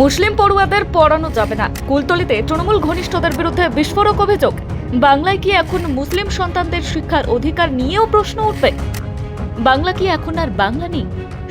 মুসলিম পড়ুয়াদের পড়ানো যাবে না। কুলতলিতে তৃণমূল ঘনিষ্ঠদের বিরুদ্ধে বিস্ফোরক অভিযোগ। বাংলায় কি এখন মুসলিম সন্তানদের শিক্ষার অধিকার নিয়েও প্রশ্ন উঠবে? বাংলা কি এখন আর বাংলা নেই?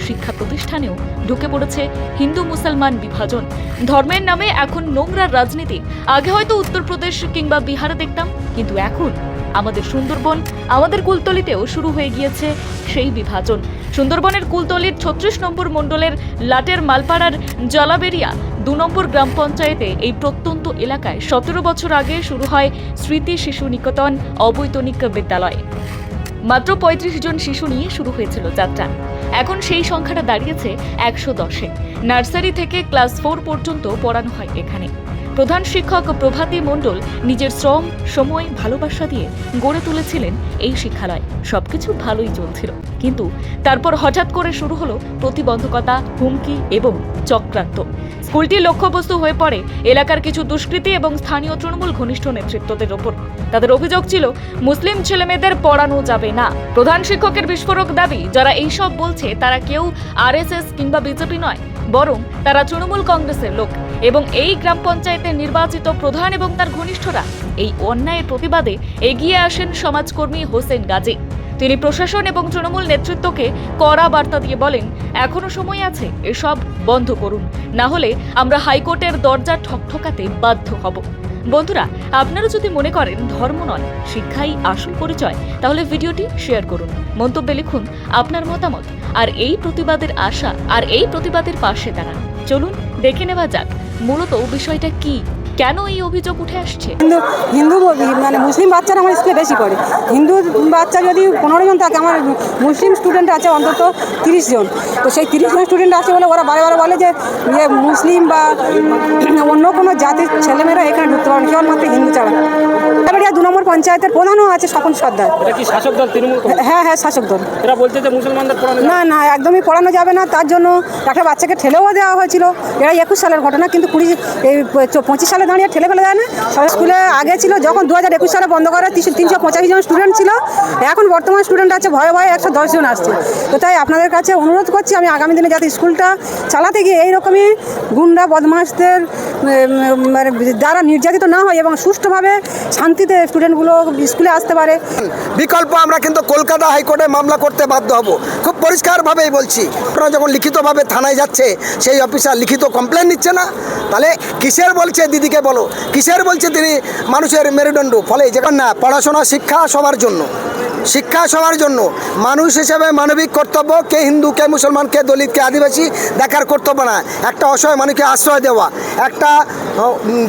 শিক্ষা প্রতিষ্ঠানেও ঢুকে পড়েছে হিন্দু মুসলমান বিভাজন। ধর্মের নামে এখন নোংরা রাজনীতি। আগে হয়তো উত্তরপ্রদেশ কিংবা বিহারে দেখতাম, কিন্তু এখন আমাদের সুন্দরবন আমাদের কুলতলিতেও শুরু হয়ে গিয়েছে সেই বিভাজন। সুন্দরবনের কুলতলির ছত্রিশ নম্বর মণ্ডলের লাটের মালপাড়ার জলাবেরিয়া দু নম্বর গ্রাম পঞ্চায়েতে এই প্রত্যন্ত এলাকায় সতেরো বছর আগে শুরু হয় স্মৃতি শিশু নিকেতন অবৈতনিক বিদ্যালয়। মাত্র পঁয়ত্রিশ জন শিশু নিয়ে শুরু হয়েছিল যাত্রা। এখন সেই সংখ্যাটা দাঁড়িয়েছে একশো দশে। নার্সারি থেকে ক্লাস ফোর পর্যন্ত পড়ানো হয় এখানে। প্রধান শিক্ষক প্রভাতী মণ্ডল নিজের শ্রম, সময়, ভালোবাসা দিয়ে গড়ে তুলেছিলেন এই শিক্ষালয়। সবকিছু ভালোই চলছিল। কিন্তু তারপর হঠাৎ করে শুরু হলো প্রতিবন্ধকতা, হুমকি এবং চক্রান্ত। স্কুলটি লক্ষ্যবস্তু হয়ে পড়ে এলাকার কিছু দুষ্কৃতী এবং স্থানীয় তৃণমূল ঘনিষ্ঠ নেতৃত্বদের ওপর। তাদের অভিযোগ ছিল, মুসলিম ছেলেমেয়েদের পড়ানো যাবে না। প্রধান শিক্ষকের বিস্ফোরক দাবি, যারা এইসব বলছে, তারা কেউ আরএসএস কিংবা বিজেপি নয়, বরং তারা তৃণমূল কংগ্রেসের লোক। এবং এই গ্রাম পঞ্চায়েতের নির্বাচিত প্রধান এবং তার ঘনিষ্ঠরা এই অন্যায়ের প্রতিবাদে এগিয়ে আসেন সমাজকর্মী হোসেন গাজী। তিনি প্রশাসন এবং তৃণমূল নেতৃত্বকে কড়া বার্তা দিয়ে বলেন, এখনও সময় আছে, এসব বন্ধ করুন। না হলে আমরা হাইকোর্টের দরজা ঠকঠকাতে বাধ্য হব। বন্ধুরা, আপনারা যদি মনে করেন ধর্ম নয়, শিক্ষাই আসল পরিচয়, তাহলে ভিডিওটি শেয়ার করুন, মন্তব্যে লিখুন আপনার মতামত, আর এই প্রতিবাদের আশা, আর এই প্রতিবাদের পাশে দাঁড়ান। চলুন, দেখে নেওয়া যাক মূলত বিষয়টা কি। কেন এই অভিযোগ উঠে আসছে? হিন্দু হিন্দু মানে মুসলিম বাচ্চারা আমার স্কুলে বেশি পড়ে। হিন্দু বাচ্চা যদি পনেরো জন থাকে আমার মুসলিম স্টুডেন্ট আছে অন্তত তিরিশ জন। তো সেই তিরিশ জন স্টুডেন্ট আছে বলে ওরা বারে বারে বলে যে ইয়ে মুসলিম বা অন্য কোনো জাতির ছেলেমেয়েরা এখানে ঢুকতে পারে কেবলমাত্র হিন্দু ছাড়া। এবারে দু নম্বর পঞ্চায়েতের প্রধানও আছে স্বপন সর্দার। শাসক দল তৃণমূল হ্যাঁ হ্যাঁ শাসক দল। এরা বলছে যে মুসলমানদের না না একদমই পড়ানো যাবে না তার জন্য একটা বাচ্চাকে ঠেলেও দেওয়া হয়েছিল। এটা একুশ সালের ঘটনা কিন্তু কুড়ি এই পঁচিশ সালে দাঁড়িয়ে ঠেলে ফেলে দেয় না সবাই স্কুলে আগে ছিল যখন দু হাজার একুশ সালে বন্ধ করে তিনশো তিনশো পঁচাশি জন স্টুডেন্ট ছিল। এখন বর্তমান স্টুডেন্ট আছে ভয়ে ভয়ে একশো দশ জন আসছে। তো তাই আপনাদের কাছে অনুরোধ করছি আমি আগামী দিনে যাতে স্কুলটা চালাতে গিয়ে এইরকমই গুন্ডা বদমাশদের উম, মানে দ্বারা নির্যাতিত না হয় এবং সুষ্ঠুভাবে শান্তিতে স্টুডেন্টগুলো স্কুলে আসতে পারে। বিকল্প আমরা কিন্তু কলকাতা হাইকোর্টে মামলা করতে বাধ্য হব। খুব পরিষ্কারভাবেই বলছি। আপনারা যখন লিখিতভাবে থানায় যাচ্ছে, সেই অফিসার লিখিত কমপ্লেন নিচ্ছে না? তাহলে কিসের বলছে দিদিকে বলো? কিসের বলছে তিনি মানুষের মেরুদণ্ড? ফলে যেমন না, পড়াশোনা, শিক্ষা সবার জন্য। শিক্ষা সবার জন্য। মানুষ হিসেবে মানবিক কর্তব্য, কে হিন্দু, কে মুসলমান, কে দলিত, কে আদিবাসী, দেখার কর্তব্য না। একটা অসহায় মানুষকে আশ্রয় দেওয়া, একটা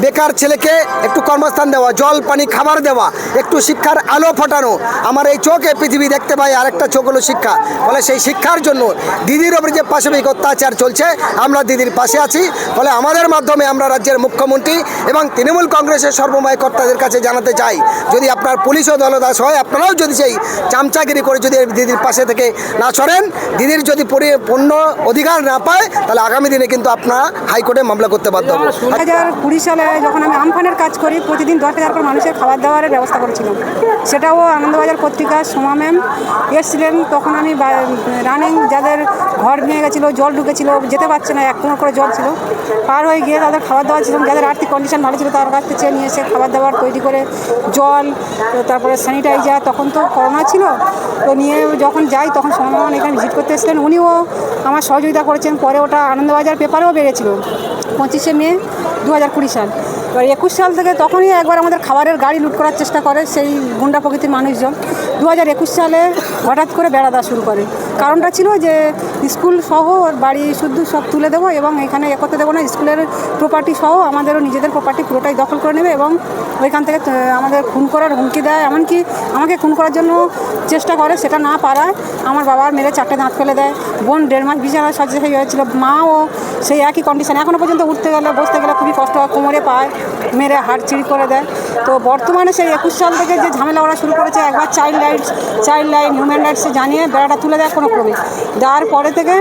বেকার ছেলেকে একটু কর্মস্থান দেওয়া, জল, পানি, খাবার দেওয়া, একটু শিক্ষার আলো ফোটানো। আমার এই চোখে পৃথিবী দেখতে পাই, আরেকটা চোখ হলো শিক্ষা। ফলে সেই শিক্ষার জন্য দিদির ওপরে যে পাশবিক অত্যাচার চলছে, আমরা দিদির পাশে আছি। ফলে আমাদের মাধ্যমে আমরা রাজ্যের মুখ্যমন্ত্রী এবং তৃণমূল কংগ্রেসের সর্বময় কর্তাদের কাছে জানাতে চাই। যদি আপনার পুলিশ ও দলদাস হয়, আপনারাও যদি সেই চামচাগিরি করে যদি দিদির পাশে থেকে না সরেন, দিদির যদি পূর্ণ অধিকার না পায়, তাহলে আগামী দিনে কিন্তু আপনার হাইকোর্টে মামলা করতে বাধ্য হবে দু হাজার কুড়ি সালে যখন আমি আমফানের কাজ করি, প্রতিদিন দশ হাজার করে মানুষের খাবার দাবারের ব্যবস্থা করেছিলাম। সেটাও আনন্দবাজার পত্রিকা সোমা ম্যাম এসছিলেন, তখন আমি রানিং যাদের ঘর ভেঙে গেছিল, জল ঢুকেছিল, যেতে পারছে না, এক কোমর করে জল ছিল। পার হয়ে গিয়ে তাদের খাবার দাবার ছিল, যাদের আর্থিক কন্ডিশন ভালো ছিল তার কাছ থেকে নিয়ে এসে খাবার দাবার তৈরি করে জল, তারপরে স্যানিটাইজার তখন তো করোনা ছিল, তো নিয়ে যখন যাই তখন সোমা ম্যাম এখানে ভিজিট করতে এসেছিলেন। উনিও আমার সহযোগিতা করেছেন, পরে ওটা আনন্দবাজার পেপারেও বেড়েছিল, পঁচিশে মে দু হাজার কুড়ি সাল। এবার একুশ সাল থেকে তখনই একবার আমাদের খাবারের গাড়ি লুট করার চেষ্টা করে সেই গুন্ডা প্রকৃতির মানুষজন। দু হাজার একুশ সালে হঠাৎ করে বেড়া দেওয়া শুরু করে। কারণটা ছিল যে স্কুল সহ বাড়ি শুদ্ধ সব তুলে দেবো এবং এখানে এ করতে দেবো না, স্কুলের প্রপার্টি সহ আমাদেরও নিজেদের প্রপার্টি পুরোটাই দখল করে নেবে এবং ওইখান থেকে আমাদের খুন করার হুমকি দেয়। এমনকি আমাকে খুন করার জন্য চেষ্টা করে, সেটা না পারায়। আমার বাবার মেরে চারটে দাঁত ফেলে দেয়। বোন দেড় মাস বিছানা সাজে হয়েছিল। মাও সেই একই কন্ডিশন এখনও পর্যন্ত উঠতে গেলে, বসতে গেলে খুবই কষ্ট হয়, কোমরে পায় মেরে হাড় চিড়ি করে দেয়। তো বর্তমানে সেই একুশ সাল থেকে যে ঝামেলা ওরা শুরু করেছে, একবার child rights child line human রাইটসে জানিয়ে বেড়াটা তুলে দেয় কোনো ক্রমে। দেওয়ার পরে থেকে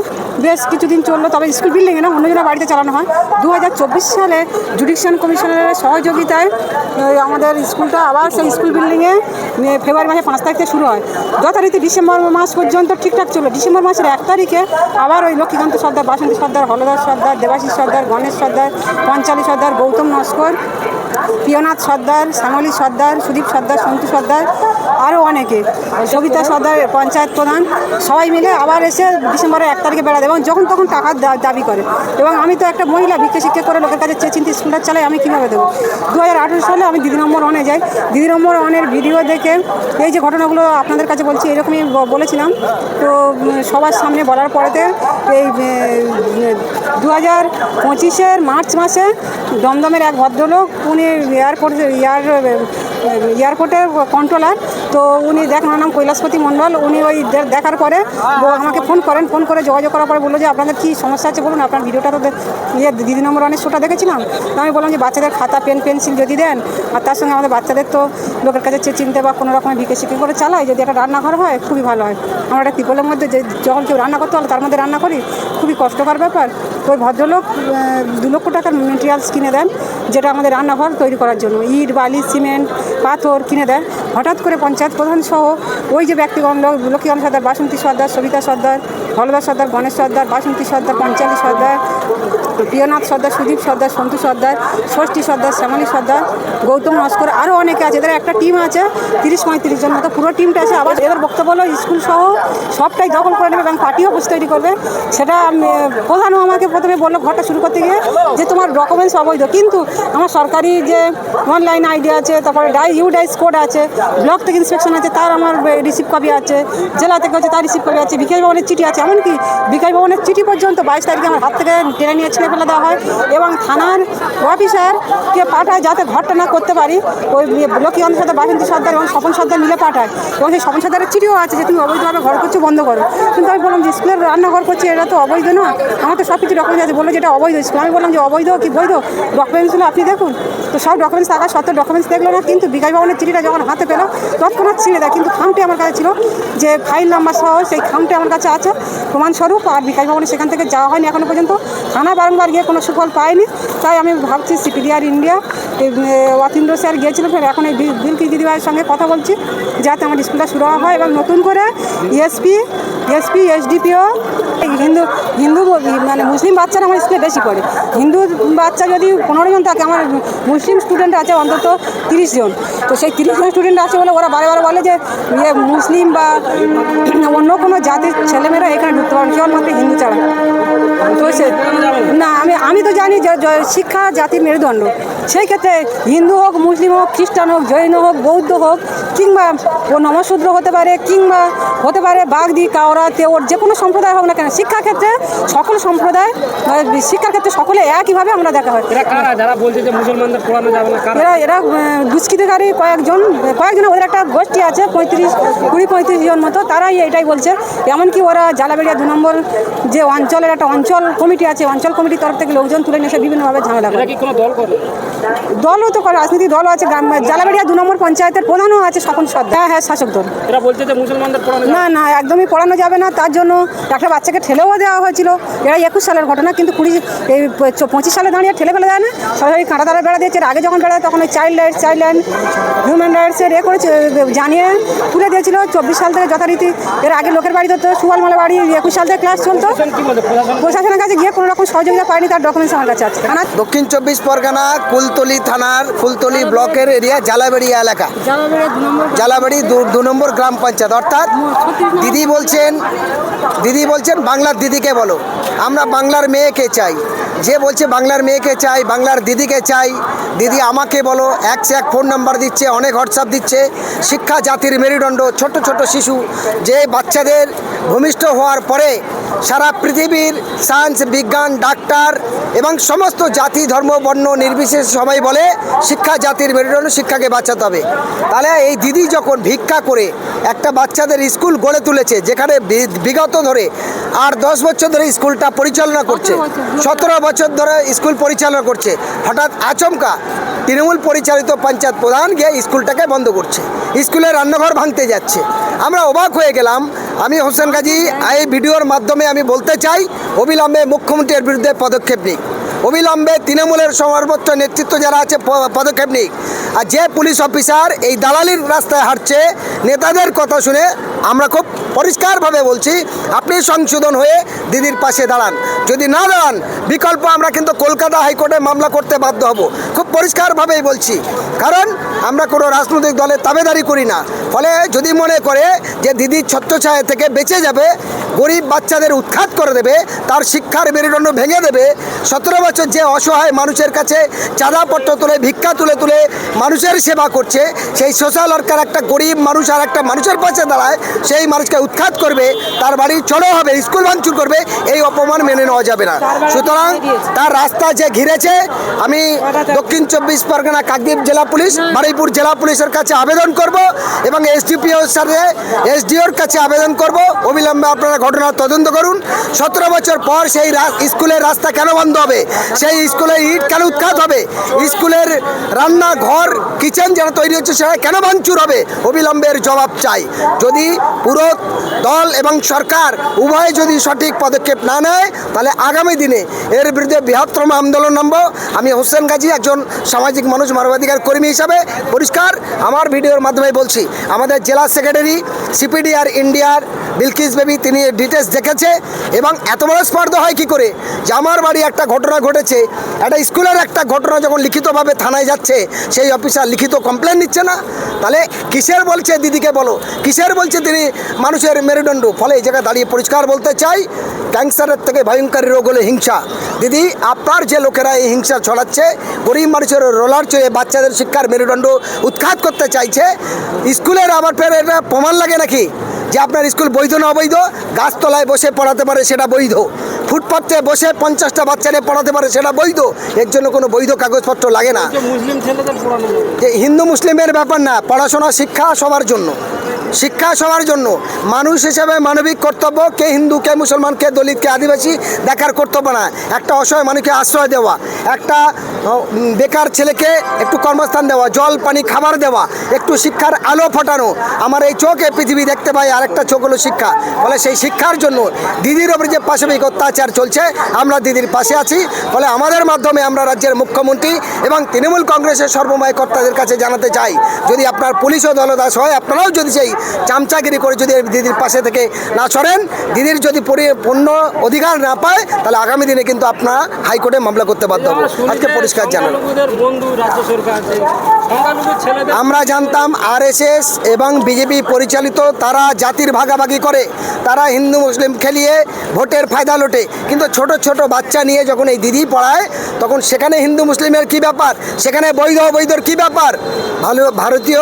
বেশ কিছুদিন চলল, তবে স্কুল বিল্ডিংয়ে না, অন্যজনের বাড়িতে চালানো হয়। দু হাজার চব্বিশ সালে জুডিশিয়াল কমিশনের সহযোগিতায় আমাদের স্কুলটা আবার সেই স্কুল বিল্ডিংয়ে ফেব্রুয়ারি মাসে পাঁচ তারিখ থেকে শুরু হয়। যথারীতি ডিসেম্বর মাস পর্যন্ত ঠিকঠাক চলল। ডিসেম্বর মাসের এক তারিখে আবার ওই লক্ষ্মীকান্ত সর্দার, বাসন্তী সর্দার হলদার সর্দার দেবাশিস সর্দার গণেশ সর্দার পঞ্চালী সর্দার গৌতম নস্কর প্রিয়নাথ সর্দার, শ্যামলী সর্দার, সুদীপ সর্দার, সন্তু সর্দার, আরও অনেকে। সবিতা সর্দার, পঞ্চায়েত প্রধান, সবাই মিলে আবার এসে ডিসেম্বরের এক তারিখে বেড়া বেড়াতে এবং যখন তখন টাকার দাবি করে। এবং আমি তো একটা মহিলা ভিক্ষে শিক্ষা করে লোকের কাছে চেয়ে চিন্তি স্কুলটা চালাই আমি কীভাবে দেবো? দু হাজার আঠেরো সালে আমি দিদি নম্বর ওয়ানে যাই। দিদি নম্বর ওয়ানের ভিডিও দেখে এই যে ঘটনাগুলো আপনাদের কাছে বলছি, এরকমই বলেছিলাম। তো সবার সামনে বলার পরেতে এই দু হাজার পঁচিশের মার্চ মাসে দমদমের এক ভদ্রলোক, উনি এয়ারপোর্ট এয়ার এয়ারপোর্টের কন্ট্রোলার তো উনি দেখ ওনার নাম কৈলাসপতি মণ্ডল। উনি ওই দেখার পরে আমাকে ফোন করেন ফোন করে যোগাযোগ করার পরে বলল যে, আপনাদের কী সমস্যা আছে বলুন, আপনার ভিডিওটা তো ইয়ে দিদি নম্বর অনেক শোটা দেখেছিলাম? তো আমি বললাম যে, বাচ্চাদের খাতা পেন পেন্সিল যদি দেন, আর তার সঙ্গে আমাদের বাচ্চাদের তো লোকের কাছে চিনতে বা কোনো রকমের ভিকে শিখে করে চালাই যদি একটা রান্নাঘর হয়, খুবই ভালো হয়। আমরা একটা ত্রিপলের মধ্যে যে যখন কেউ রান্না করতে হলে তার মধ্যে রান্না করি, খুবই কষ্টকর ব্যাপার। তো ওই ভদ্রলোক দু লক্ষ টাকার মেটেরিয়ালস কিনে দেন, যেটা আমাদের রান্নাঘর তৈরি করার জন্য। ইট, বালি, সিমেন্ট পাথর কিনে দেন। হঠাৎ করে পঞ্চায়েত প্রধান সহ ওই যে ব্যক্তিগণ লোক- লক্ষ্মীকান্ত সর্দার বাসন্তী সর্দার, সবিতা সর্দার, হলদা সর্দার, গণেশ সর্দার, বাসন্তী সর্দার, পঞ্চালী সর্দার প্রিয়নাথ সর্দার, সুদীপ সর্দার, সন্তু সর্দার, ষষ্ঠী সর্দার, শ্যামলী সর্দার, গৌতম নস্কর আরও অনেকে আছে। এদের একটা টিম আছে, তিরিশ পঁয়ত্রিশ জন মতো। পুরো টিমটা আছে। আবার এদের বক্তব্য হলো, স্কুল সহ সবটাই দখল করে নেবে এবং পার্টি অফিস তৈরি করবে। সেটা প্রধানও আমাকে প্রথমে বলল ঘরটা শুরু করতে গিয়ে যে তোমার ডকুমেন্টস অবৈধ। কিন্তু আমার সরকারি যে অনলাইন আইডি আছে, তারপরে ডাই, ইউ ডাইস কোড আছে, ব্লক থেকে ইন্সপেকশন আছে, তার আমার রিসিভ কপি আছে, জেলা থেকে হচ্ছে তার রিসিভ কপি আছে, বিকাশ ভবনের চিঠি আছে। এমনকি বিকাশ ভবনের চিঠি পর্যন্ত বাইশ তারিখে আমার হাত থেকে টেনে নিয়ে ছিঁড়ে ফেলে দেওয়া হয় এবং থানার অফিসারকে পাঠায় যাতে ঘরটা না করতে পারি। ওই লক্ষ্মী সাথে বাসন্তী সর্দার এবং স্বপন সর্দার মিলে পাঠায়। এবং সেই স্বপন সর্দারের চিঠিও আছে যে তুমি অবৈধভাবে ঘর করছ, বন্ধ করো। কিন্তু আমি বললাম যে, স্কুলের রান্নাঘর করছি এটা তো অবৈধ না। আমার তো সব কিছু ডকুমেন্টস আছে। বলল যেটা অবৈধ স্কুল। আমি বললাম যে, অবৈধ কি বৈধ? ডকুমেন্টসগুলো আপনি দেখুন। তো সব ডকুমেন্টস থাকা সত্ত্বেও ডকুমেন্টস দেখল না, কিন্তু বিকাশ ভবনের চিঠিটা যখন হাতে পেল, তৎক্ষণাৎ ছিঁড়ে দেয়। কিন্তু খামটি আমার কাছে ছিল, যে ফাইল নাম্বার সহ সেই খামটি আমার কাছে আছে। প্রমাণস্বরূপ আর বিকাশ ভবনে সেখান থেকে যাওয়া হয়নি এখনও পর্যন্ত। থানা বারংবার গিয়ে কোনো সুফল পায়নি। তাই আমি ভাবছি সিপিডিআর ইন্ডিয়া অতীন্দ্র স্যার গিয়েছিলেন ফের এখন এই বিলকি দিদিভাইয়ের সঙ্গে কথা বলছি, যাতে আমার স্কুলটা শুরু হয় এবং নতুন করে SP SP SDPO Hindu Hindu মানে মুসলিম বাচ্চারা আমার স্কুলে বেশি পড়ে। হিন্দু বাচ্চা যদি পনেরো জন থাকে, আমার মুসলিম স্টুডেন্ট আছে অন্তত তিরিশ জন। তো সেই তিরিশ জন স্টুডেন্ট আছে বলে ওরা বারে বারে বলে যে ইয়ে মুসলিম বা অন্য কোনো জাতির ছেলেমেয়েরা এখানে ঢুকতে পারে কেবলমাত্র হিন্দু ছাড়া। তো সে, না, আমি আমি তো জানি যে শিক্ষা জাতির মেরুদণ্ড। সেই ক্ষেত্রে হিন্দু হোক মুসলিম হোক খ্রিস্টান হোক জৈন হোক বৌদ্ধ হোক কিংবা ও নমশূদ্র হতে পারে কিংবা হতে পারে বাগদি কাওড়া তেওর যে কোনো সম্প্রদায় হোক না কেন শিক্ষা ক্ষেত্রে সকল সম্প্রদায় শিক্ষার ক্ষেত্রে সকলে একইভাবে আমরা দেখা হয়। যারা বলছে যে মুসলমানদের পড়ানো যাবে না এরা এরা দুষ্কৃতিকারী কয়েকজন কয়েকজন ওদের একটা গোষ্ঠী আছে পঁয়ত্রিশ কুড়ি পঁয়ত্রিশ জন মতো তারাই এটাই বলছে। এমনকি ওরা জালাবেড়িয়া দু নম্বর যে অঞ্চলের একটা অঞ্চল কমিটি আছে অঞ্চল কমিটির তরফ থেকে লোকজন তুলে নিয়ে এসে বিভিন্নভাবে ঝামেলা করে? দলও তো করে রাজনৈতিক দলও আছে গ্রাম জালাবেড়িয়া দু নম্বর পঞ্চায়েতের প্রধানও আছে স্বপন সর্দার। হ্যাঁ হ্যাঁ শাসক দল। এরা বলছে যে মুসলমানদের না না একদমই পড়ানো যাবে না তার জন্য একটা বাচ্চাকে ঠেলেও দেওয়া হয়েছিল। এরা একুশ সালের ঘটনা কিন্তু কুড়ি এই পঁচিশ সালে দাঁড়িয়ে ঠেলে ফেলে দেয় না। সবাই কাঁটা দ্বারা বেড়া দিয়েছে এর আগে যখন বেড়ায় তখন ওই child rights child line human রাইটসের এ করেছে জানিয়ে তুলে দিয়েছিল চব্বিশ সাল থেকে যথারীতি। এর আগে লোকের বাড়ি ধরতো সুয়ালমালা বাড়ি একুশ সাল থেকে ক্লাস চলতো। প্রশাসনের কাছে গিয়ে কোনো রকম সহযোগিতা পায়নি তার ডকুমেন্টস আমার কাছে আছে। দক্ষিণ চব্বিশ পরগনা কুলতলি থানার ফুলতলি ব্লকের এরিয়া জালাবেড়িয়া এলাকা। জালাবেড়ি দু নম্বর গ্রাম পঞ্চায়েত। অর্থাৎ দিদি বলছেন দিদি বলছেন বাংলার দিদিকে বলো। আমরা বাংলার মেয়েকে চাই। যে বলছে বাংলার মেয়েকে চাই বাংলার দিদিকে চাই দিদি আমাকে বলো এক সে এক ফোন নাম্বার দিচ্ছে অনেক হোয়াটসঅ্যাপ দিচ্ছে। শিক্ষা জাতির মেরুদণ্ড ছোট ছোট শিশু যে বাচ্চাদের ভূমিষ্ঠ হওয়ার পরে সারা পৃথিবীর সায়েন্স বিজ্ঞান ডাক্তার এবং সমস্ত জাতি ধর্ম বর্ণ নির্বিশেষ সবাই বলে শিক্ষা জাতির মেরুদণ্ড শিক্ষাকে বাঁচাতে হবে। তাহলে এই দিদি যখন ভিক্ষা করে একটা বাচ্চাদের স্কুল গড়ে তুলেছে যেখানে বিগত ধরে আর দশ বছর ধরে স্কুলটা পরিচালনা করছে সতেরো বছর ধরে স্কুল পরিচালনা করছে। হঠাৎ আচমকা তৃণমূল পরিচালিত পঞ্চায়েত প্রধান গিয়ে স্কুলটাকে বন্ধ করছে। স্কুলের রান্নাঘর ভাঙতে যাচ্ছে। আমরা অবাক হয়ে গেলাম। আমি হোসেন গাজী, এই ভিডিওর মাধ্যমে আমি বলতে চাই, অবিলম্বে মুখ্যমন্ত্রীর বিরুদ্ধে পদক্ষেপ নিক। অবিলম্বে তৃণমূলের সর্বোচ্চ নেতৃত্ব যারা আছে পদক্ষেপ নিক। আর যে পুলিশ অফিসার এই দালালির রাস্তায় হাঁটছে, নেতাদের কথা শুনে আমরা খুব পরিষ্কারভাবে বলছি, আপনি সংশোধন হয়ে দিদির পাশে দাঁড়ান। যদি না দাঁড়ান, বিকল্প আমরা কিন্তু কলকাতা হাইকোর্টে মামলা করতে বাধ্য হব। খুব পরিষ্কারভাবেই বলছি। কারণ আমরা কোনো রাজনৈতিক দলের তাবেদারি করি না। ফলে যদি মনে করে যে দিদির ছত্রছায়া থেকে বেঁচে যাবে, গরিব বাচ্চাদের উৎখাত করে দেবে, তার শিক্ষার মেরুদণ্ড ভেঙে দেবে, সতেরো বছর যে অসহায় মানুষের কাছে চাঁদাপত্র তুলে, ভিক্ষা তুলে তুলে মানুষের সেবা করছে সেই সোশ্যাল ওয়ার্কার একটা গরিব মানুষ আর একটা মানুষের পাশে দাঁড়ায় সেই মানুষকে উৎখাত করবে তার বাড়ি চড়ো হবে স্কুল ভাঙচুর করবে এই অপমান মেনে নেওয়া যাবে না। সুতরাং তার রাস্তা যে ঘিরেছে আমি দক্ষিণ চব্বিশ পরগনা কাকদ্বীপ জেলা পুলিশ বারুইপুর জেলা পুলিশের কাছে আবেদন করব এবং এসডিপিওর সাথে এসডিওর কাছে আবেদন করব। অবিলম্বে আপনারা ঘটনার তদন্ত করুন। সতেরো বছর পর সেই স্কুলের রাস্তা কেন বন্ধ হবে? সেই স্কুলের ইট কেন উৎখাত হবে? স্কুলের রান্না ঘর কিচেন যারা তৈরি হচ্ছে সেটা কেন ভাঙচুর হবে? অবিলম্বের জবাব চাই। যদি পুরো দল এবং সরকার উভয় যদি সঠিক পদক্ষেপ না নেয়, তাহলে আগামী দিনে এর বিরুদ্ধে বৃহত্তম আন্দোলন নামব। আমি হোসেন গাজী, একজন সামাজিক মানুষ, মানবাধিকার কর্মী হিসাবে পরিষ্কার আমার ভিডিওর মাধ্যমে বলছি, আমাদের জেলা সেক্রেটারি, সিপিডিআর ইন্ডিয়ার বিলকিস বেবি, তিনি ডিটেলস দেখেছে এবং এত বড় স্পর্ধা হয় কি করে? যে আমার বাড়ি একটা ঘটনা ঘটেছে, একটা স্কুলের একটা ঘটনা যখন লিখিতভাবে থানায় যাচ্ছে, সেই অফিসার লিখিত কমপ্লেন নিচ্ছে না? তাহলে কিসের বলছে দিদিকে বলো? কিসের বলছে তিনি মানুষের মেরুদণ্ড? ফলে এই জায়গায় দাঁড়িয়ে পরিষ্কার বলতে চাই, ক্যান্সারের থেকে ভয়ঙ্করী রোগ হলো হিংসা। দিদি, আপনার যে লোকেরা এই হিংসা ছড়াচ্ছে, গরিব মানুষের রোলার চয়ে বাচ্চাদের শিক্ষার মেরুদণ্ড উৎখাত করতে চাইছে, স্কুলের আবার ফের প্রমাণ লাগে নাকি? যে আপনার স্কুল বৈধ না অবৈধ, গাছতলায় বসে পড়াতে পারে সেটা বৈধ। ফুটপাথে বসে পঞ্চাশটা বাচ্চারে পড়াতে পারে সেটা বৈধ। এর জন্য কোনো বৈধ কাগজপত্র লাগে না। হিন্দু মুসলিমের ব্যাপার না পড়াশোনা শিক্ষা সবার জন্য। শিক্ষা সবার জন্য। মানুষ হিসেবে মানবিক কর্তব্য, কে হিন্দু, কে মুসলমান, কে দলিত, কে আদিবাসী, দেখার কর্তব্য না। একটা অসহায় মানুষকে আশ্রয় দেওয়া, একটা বেকার ছেলেকে একটু কর্মস্থান দেওয়া, জল, পানি, খাবার দেওয়া, একটু শিক্ষার আলো ফোটানো। আমার এই চোখে পৃথিবী দেখতে পাই, আরেকটা চোখ হলো শিক্ষা। ফলে সেই শিক্ষার জন্য দিদির ওপরে যে পাশবিক অত্যাচার চলছে, আমরা দিদির পাশে আছি। ফলে আমাদের মাধ্যমে আমরা রাজ্যের মুখ্যমন্ত্রী এবং তৃণমূল কংগ্রেসের সর্বময় কর্তাদের কাছে জানাতে চাই। যদি আপনার পুলিশ ও দলদাস হয়, আপনারাও যদি সেই চামচাগিরি করে যদি দিদির পাশে থেকে না সরেন দিদির যদি পূর্ণ অধিকার না পায় তাহলে আগামী দিনে কিন্তু আপনারা হাইকোর্টে মামলা করতে বাধ্য হব। আজকে পরিষ্কার জানানো। আমরা জানতাম আরএসএস এবং বিজেপি পরিচালিত তারা জাতির ভাগাভাগি করে তারা হিন্দু মুসলিম খেলিয়ে ভোটের ফায়দা লোটে। কিন্তু ছোট ছোট বাচ্চা নিয়ে যখন এই দিদি পড়ায় তখন সেখানে হিন্দু মুসলিমের কি ব্যাপার? সেখানে বৈধ অবৈধর কি ব্যাপার? ভালো ভারতীয়